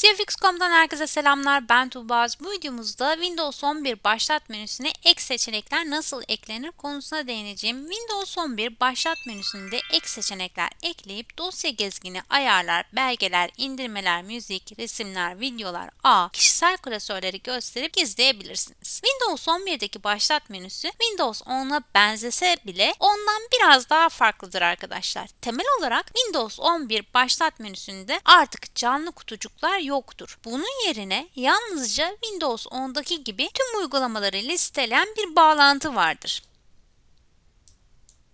CFX.com'dan herkese selamlar. Ben Tuğbaz. Bu videomuzda Windows 11 başlat menüsüne ek seçenekler nasıl eklenir konusuna değineceğim. Windows 11 başlat menüsünde ek seçenekler ekleyip dosya gezgini, ayarlar, belgeler, indirmeler, müzik, resimler, videolar, ağ, kişisel klasörleri gösterip gizleyebilirsiniz. Windows 11'deki başlat menüsü Windows 10'a benzese bile ondan biraz daha farklıdır arkadaşlar. Temel olarak Windows 11 başlat menüsünde artık canlı kutucuklar yoktur. Bunun yerine yalnızca Windows 10'daki gibi tüm uygulamaları listeleyen bir bağlantı vardır.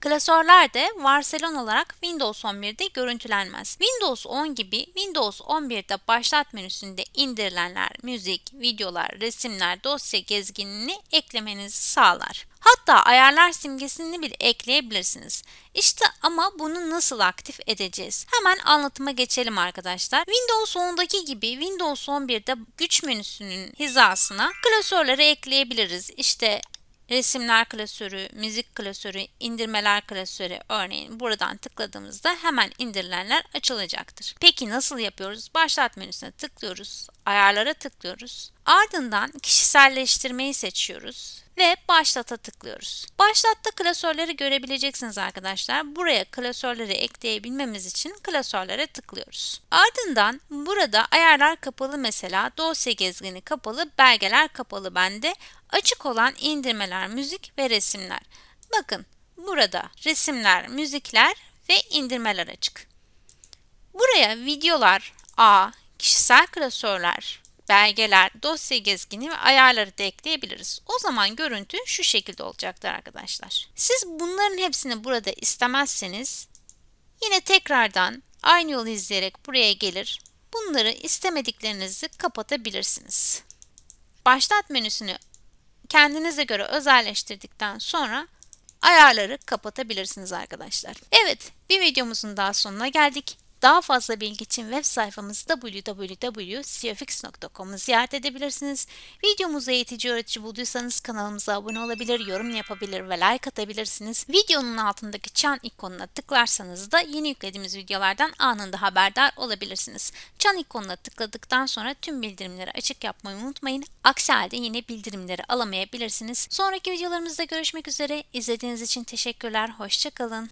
Klasörler de varsayılan olarak Windows 11'de görüntülenmez. Windows 10 gibi Windows 11'de başlat menüsünde indirilenler, müzik, videolar, resimler, dosya gezginini eklemenizi sağlar. Hatta ayarlar simgesini bile ekleyebilirsiniz. İşte ama bunu nasıl aktif edeceğiz? Hemen anlatıma geçelim arkadaşlar. Windows 10'daki gibi Windows 11'de güç menüsünün hizasına klasörleri ekleyebiliriz. İşte resimler klasörü, müzik klasörü, indirmeler klasörü örneğin buradan tıkladığımızda hemen indirilenler açılacaktır. Peki nasıl yapıyoruz? Başlat menüsüne tıklıyoruz, ayarlara tıklıyoruz. Ardından kişiselleştirmeyi seçiyoruz ve başlata tıklıyoruz. Başlatta klasörleri görebileceksiniz arkadaşlar. Buraya klasörleri ekleyebilmemiz için klasörlere tıklıyoruz. Ardından burada ayarlar kapalı mesela dosya gezgini kapalı, belgeler kapalı bende. Açık olan indirmeler, müzik ve resimler. Bakın burada resimler, müzikler ve indirmeler açık. Buraya videolar, A, kişisel klasörler, belgeler, dosya gezgini ve ayarları da ekleyebiliriz. O zaman görüntü şu şekilde olacaktır arkadaşlar. Siz bunların hepsini burada istemezseniz yine tekrardan aynı yolu izleyerek buraya gelir. Bunları istemediklerinizi kapatabilirsiniz. Başlat menüsünü kendinize göre özelleştirdikten sonra ayarları kapatabilirsiniz arkadaşlar. Evet, bir videomuzun daha sonuna geldik. Daha fazla bilgi için web sayfamız www.cfx.com'u ziyaret edebilirsiniz. Videomuzu eğitici öğretici bulduysanız kanalımıza abone olabilir, yorum yapabilir ve like atabilirsiniz. Videonun altındaki çan ikonuna tıklarsanız da yeni yüklediğimiz videolardan anında haberdar olabilirsiniz. Çan ikonuna tıkladıktan sonra tüm bildirimleri açık yapmayı unutmayın. Aksi halde yine bildirimleri alamayabilirsiniz. Sonraki videolarımızda görüşmek üzere. İzlediğiniz için teşekkürler. Hoşçakalın.